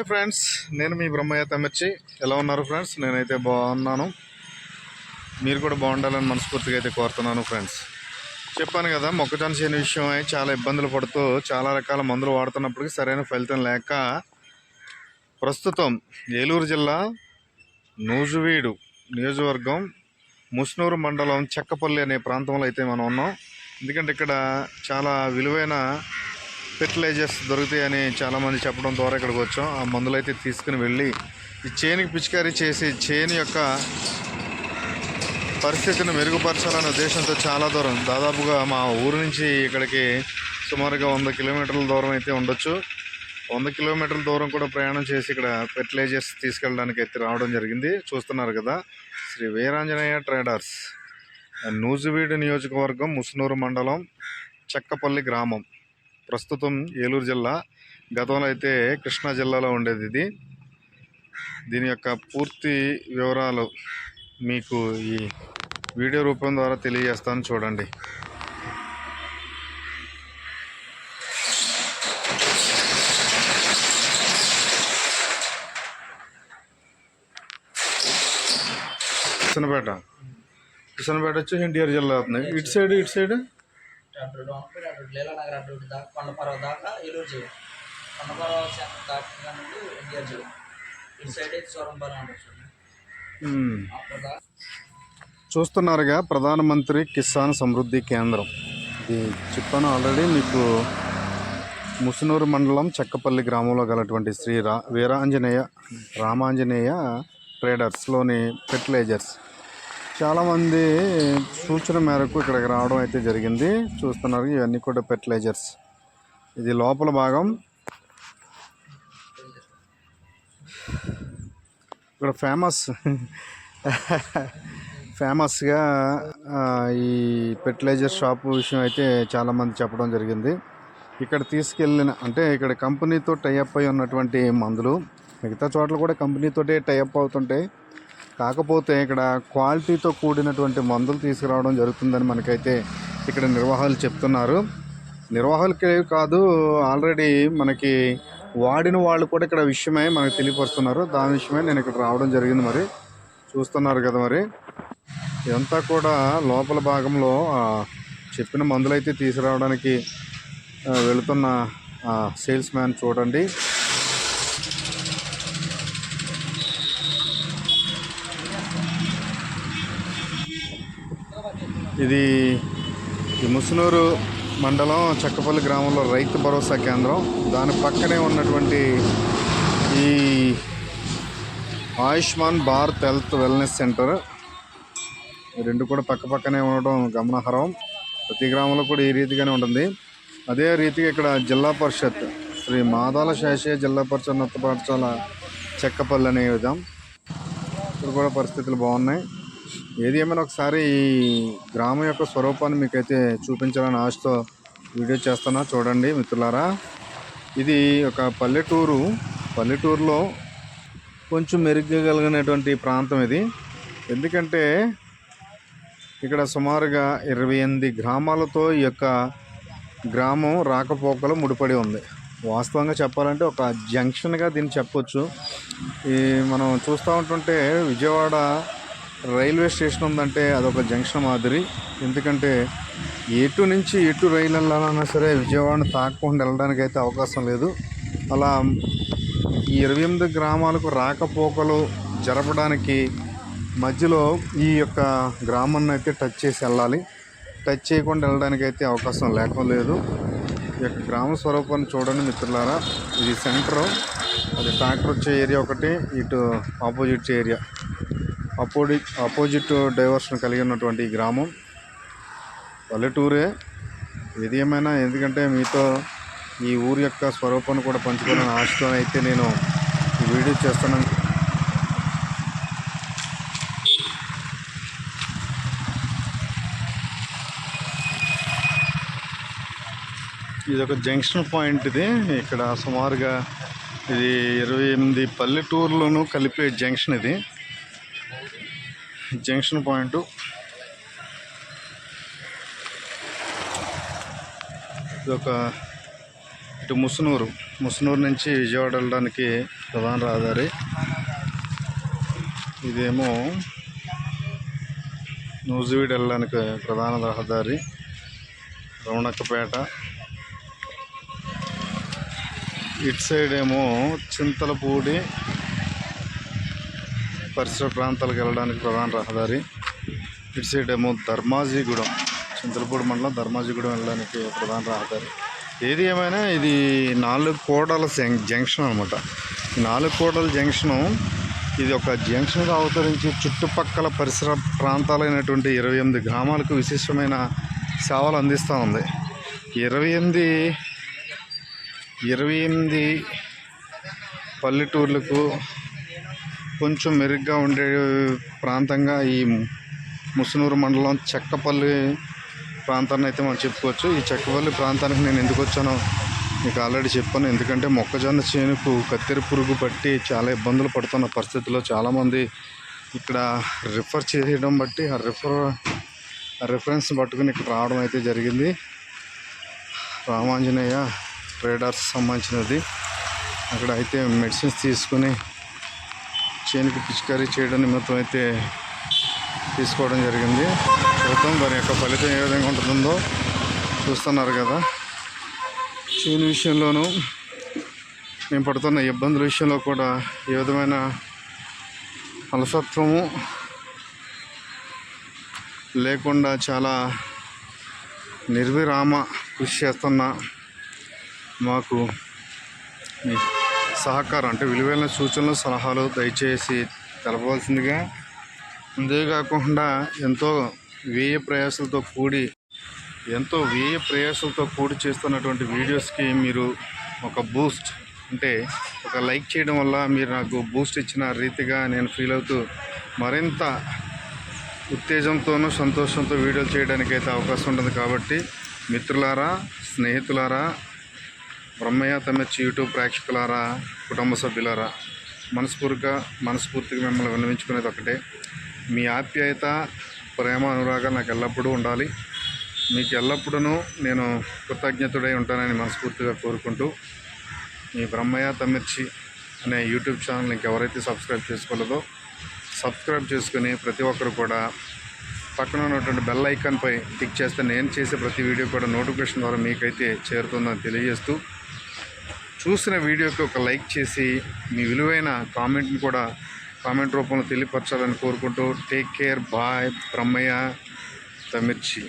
హే friends నేను మీ బ్రహ్మయ్య తమ్మిర్చి ఎలా ఉన్నారు ఫ్రెండ్స్? నేనైతే బాగున్నాను. మీరు కూడా బాగుండాలని మనస్ఫూర్తిగా అయితే కోరుతున్నాను ఫ్రెండ్స్. చెప్పాను కదా మొక్కజొన్న చేయని విషయమై చాలా ఇబ్బందులు పడుతూ చాలా రకాల మందులు వాడుతున్నప్పటికీ సరైన ఫలితం లేక ప్రస్తుతం ఏలూరు జిల్లా నూజువీడు నియోజకవర్గం ముస్నూరు మండలం చెక్కపల్లి అనే ప్రాంతంలో అయితే మనం ఉన్నాం. ఎందుకంటే ఇక్కడ చాలా విలువైన ఫెర్టిలైజర్స్ దొరుకుతాయని చాలామంది చెప్పడం ద్వారా ఇక్కడికి వచ్చాం. ఆ మందులు అయితే తీసుకుని వెళ్ళి ఈ చేనుకి పిచికారీ చేసి చేను యొక్క పరిస్థితిని మెరుగుపరచాలనే ఉద్దేశంతో చాలా దూరం. దాదాపుగా మా ఊరు నుంచి ఇక్కడికి సుమారుగా వంద కిలోమీటర్ల దూరం అయితే ఉండొచ్చు. వంద కిలోమీటర్ల దూరం కూడా ప్రయాణం చేసి ఇక్కడ ఫెర్టిలైజర్స్ తీసుకెళ్ళడానికి అయితే రావడం జరిగింది. చూస్తున్నారు కదా శ్రీ వీరాంజనేయ ట్రేడర్స్ నూజువీడు నియోజకవర్గం ముసునూరు మండలం చెక్కపల్లి గ్రామం. ప్రస్తుతం ఏలూరు జిల్లా. గతంలో అయితే కృష్ణా జిల్లాలో ఉండేది ఇది. దీని యొక్క పూర్తి వివరాలు మీకు ఈ వీడియో రూపం ద్వారా తెలియజేస్తాను చూడండి. కృష్ణపేట. కృష్ణపేట వచ్చి ఎన్టీఆర్ జిల్లా అవుతుంది. ఇటు సైడ్ ఇటు సైడ్? అటు డోన్పేట అటు లీలానగర్ అటు దాకా కొండపర్వ దాకా ఏలూరు జిల్లా. కొండపర్వ దాకా నుండి ఎన్టీఆర్ జిల్లా. ఇటు సైడ్ అయితే. అప్పుడు దాకా చూస్తున్నారుగా ప్రధానమంత్రి కిసాన్ సమృద్ధి కేంద్రం. ఇది చెప్పాను ఆల్రెడీ మీకు ముసునూరు మండలం చెక్కపల్లి గ్రామంలో గలటువంటి శ్రీ రా వీరాంజనేయ రామాంజనేయ ట్రేడర్స్లోని ఫెర్టిలైజర్స్. చాలామంది సూచన మేరకు ఇక్కడికి రావడం అయితే జరిగింది. చూస్తున్నారు ఇవన్నీ కూడా ఫెర్టిలైజర్స్ ఇది లోపల భాగం. ఇక్కడ ఫేమస్ ఫేమస్గా ఈ ఫెర్టిలైజర్ షాప్ విషయం అయితే చాలామంది చెప్పడం జరిగింది. ఇక్కడ తీసుకెళ్ళిన అంటే ఇక్కడ కంపెనీతో టైఅప్ అయి ఉన్నటువంటి మందులు మిగతా చోట్ల కూడా కంపెనీతోటే టైఅప్ అవుతుంటాయి. కాకపోతే ఇక్కడ క్వాలిటీతో కూడినటువంటి మందులు తీసుకురావడం జరుగుతుందని మనకైతే ఇక్కడ నిర్వాహకులు చెప్తున్నారు. నిర్వాహకులకే కాదు ఆల్రెడీ మనకి వాడిన వాళ్ళు కూడా ఇక్కడ విషయమై మనకు తెలియపరుస్తున్నారు. దాని విషయమే నేను ఇక్కడ రావడం జరిగింది మరి. చూస్తున్నారు కదా మరి. ఇదంతా కూడా లోపల భాగంలో చెప్పిన చెప్పిన మందులైతే తీసుకురావడానికి వెళుతున్న సేల్స్ మ్యాన్ చూడండి. ఇది ఈ ముసునూరు మండలం చక్కపల్లి గ్రామంలో రైతు భరోసా కేంద్రం. దాని పక్కనే ఉన్నటువంటి ఈ Ayushman Bharat health wellness centre. ఈ రెండు కూడా పక్క పక్కనే ఉండడం గమనార్హం. ప్రతి గ్రామంలో కూడా ఈ రీతిగానే ఉంటుంది. అదే రీతిగా ఇక్కడ జిల్లా పరిషత్ శ్రీ మాదాల శాషయ్య జిల్లా పరిషత్ ఉన్నత పాఠశాల చెక్కపల్లి అనే విధం. ఇక్కడ కూడా పరిస్థితులు బాగున్నాయి. ఏది ఏమైనా ఒకసారి ఈ గ్రామం యొక్క స్వరూపాన్ని మీకైతే చూపించాలని ఆశతో వీడియో చేస్తున్నా చూడండి మిత్రులారా. ఇది ఒక పల్లెటూరు. పల్లెటూరులో కొంచెం మెరుగగలిగినటువంటి ప్రాంతం ఇది. ఎందుకంటే ఇక్కడ సుమారుగా ఇరవై ఎనిమిది గ్రామాలతో ఈ యొక్క గ్రామం రాకపోకలు ముడిపడి ఉంది. వాస్తవంగా చెప్పాలంటే ఒక జంక్షన్గా దీన్ని చెప్పొచ్చు. ఈ మనం చూస్తూ ఉంటుంటే విజయవాడ రైల్వే స్టేషన్ ఉందంటే అదొక జంక్షన్ మాదిరి. ఎందుకంటే ఎటు నుంచి ఎటు రైలు వెళ్ళాలన్నా సరే విజయవాడను తాకకుండా వెళ్ళడానికి అయితే అవకాశం లేదు. అలా ఈ ఇరవై ఎనిమిది గ్రామాలకు రాకపోకలు జరపడానికి మధ్యలో ఈ యొక్క గ్రామాన్ని అయితే టచ్ చేసి వెళ్ళాలి. టచ్ చేయకుండా వెళ్ళడానికి అయితే అవకాశం లేకలేదు ఈ యొక్క గ్రామ స్వరూపాన్ని చూడండి మిత్రులారా. ఇది సెంటర్. అది ట్రాక్టర్ వచ్చే ఏరియా ఒకటి ఇటు ఆపోజిట్ ఏరియా. అపోజిట్ డైవర్షన్ కలిగి ఉన్నటువంటి ఈ గ్రామం. పల్లెటూరే. ఏది ఏమైనా ఎందుకంటే మీతో ఈ ఊరి యొక్క స్వరూపాన్ని కూడా పంచుకోవాలని ఆశతో అయితే నేను ఈ వీడియో చేస్తున్నాను. ఇది ఒక జంక్షన్ పాయింట్ ఇది. ఇక్కడ సుమారుగా ఇది ఇరవై ఎనిమిది పల్లెటూర్లను కలిపే జంక్షన్ ఇది. Junction point. ఇది ఒక ఇటు ముసునూరు. ముసునూరు నుంచి విజయవాడ వెళ్ళడానికి ప్రధాన రహదారి. ఇదేమో నూజివీడు వెళ్ళడానికి ప్రధాన రహదారి. రౌణక్కపేట ఇటు సైడ్ ఏమో చింతలపూడి పరిసర ప్రాంతాలకు వెళ్ళడానికి ప్రధాన రహదారి. ఇటు సైడ్ ఏమో ధర్మాజీగూడెం. చింతలపూడి మండలం ధర్మాజీగూడెం వెళ్ళడానికి ప్రధాన రహదారి. ఏది ఏమైనా ఇది నాలుగు కోడల జంక్షన్ అనమాట. నాలుగు కోడల జంక్షను ఇది ఒక జంక్షన్గా అవతరించి చుట్టుపక్కల పరిసర ప్రాంతాలైనటువంటి ఇరవై ఎనిమిది గ్రామాలకు విశిష్టమైన సేవలు అందిస్తూ ఉంది. ఇరవై ఎనిమిది ఇరవై ఎనిమిది పల్లెటూర్లకు కొంచెం మెరుగ్గా ఉండే ప్రాంతంగా ఈ ముసునూరు మండలం చెక్కపల్లి ప్రాంతాన్ని అయితే మనం చెప్పుకోవచ్చు. ఈ చెక్కపల్లి ప్రాంతానికి నేను ఎందుకు వచ్చానో మీకు ఆల్రెడీ చెప్పాను. ఎందుకంటే మొక్కజొన్న చేనుకు కత్తెర పురుగు పట్టి చాలా ఇబ్బందులు పడుతున్న పరిస్థితుల్లో చాలామంది ఇక్కడ రిఫర్ చేయడం బట్టి ఆ రిఫర్ ఆ రిఫరెన్స్ పట్టుకుని ఇక్కడ రావడం అయితే జరిగింది. రామాంజనేయ ట్రేడర్స్ సంబంధించినది. అక్కడ అయితే మెడిసిన్స్ తీసుకుని చేనుకి పిచికారీ చేయడం నిమిత్తం అయితే తీసుకోవడం జరిగింది. చూద్దాం దాని యొక్క ఫలితం ఏ విధంగా ఉంటుందో చూస్తున్నారు కదా. చేను విషయంలోనూ మేము పడుతున్న ఇబ్బందుల విషయంలో కూడా ఏ విధమైన అలసత్వము లేకుండా చాలా నిర్విరామ కృషి చేస్తున్న మాకు మీ సహకారం అంటే విలువైన సూచనలు సలహాలు దయచేసి తెలపవలసిందిగా. అంతేకాకుండా ఎంతో వ్యయ ప్రయాసాలతో కూడి ఎంతో వ్యయ ప్రయాసాలతో కూడి చేస్తున్నటువంటి వీడియోస్కి మీరు ఒక బూస్ట్ అంటే ఒక లైక్ చేయడం వల్ల మీరు నాకు బూస్ట్ ఇచ్చిన రీతిగా నేను ఫీల్ అవుతూ మరింత ఉత్తేజంతోనూ సంతోషంతో వీడియోలు చేయడానికి అయితే అవకాశం ఉంటుంది కాబట్టి మిత్రులారా స్నేహితులారా బ్రహ్మయ్య తమ్మెచ్చి యూట్యూబ్ ప్రేక్షకులారా కుటుంబ సభ్యులారా మనస్ఫూర్తిగా మనస్ఫూర్తిగా మిమ్మల్ని విన్నవించుకునేది ఒకటే. మీ ఆప్యాయత ప్రేమ అనురాగాలు నాకు ఎల్లప్పుడూ ఉండాలి. మీకు ఎల్లప్పుడూ నేను కృతజ్ఞతుడై ఉంటానని మనస్ఫూర్తిగా కోరుకుంటూ మీ బ్రహ్మయ్య తమ్మిర్చి అనే యూట్యూబ్ ఛానల్ ఇంకెవరైతే సబ్స్క్రైబ్ చేసుకోలేదో సబ్స్క్రైబ్ చేసుకుని ప్రతి ఒక్కరు కూడా పక్కన ఉన్నటువంటి బెల్ ఐకాన్పై క్లిక్ చేస్తే నేను చేసే ప్రతి వీడియో కూడా నోటిఫికేషన్ ద్వారా మీకైతే చేరుతుందని తెలియజేస్తూ చూసిన వీడియోకి ఒక లైక్ చేసి మీ విలువైన కామెంట్ని కూడా కామెంట్ రూపంలో తెలియపరచాలని కోరుకుంటూ take care bye Brahmaiah Tamirchi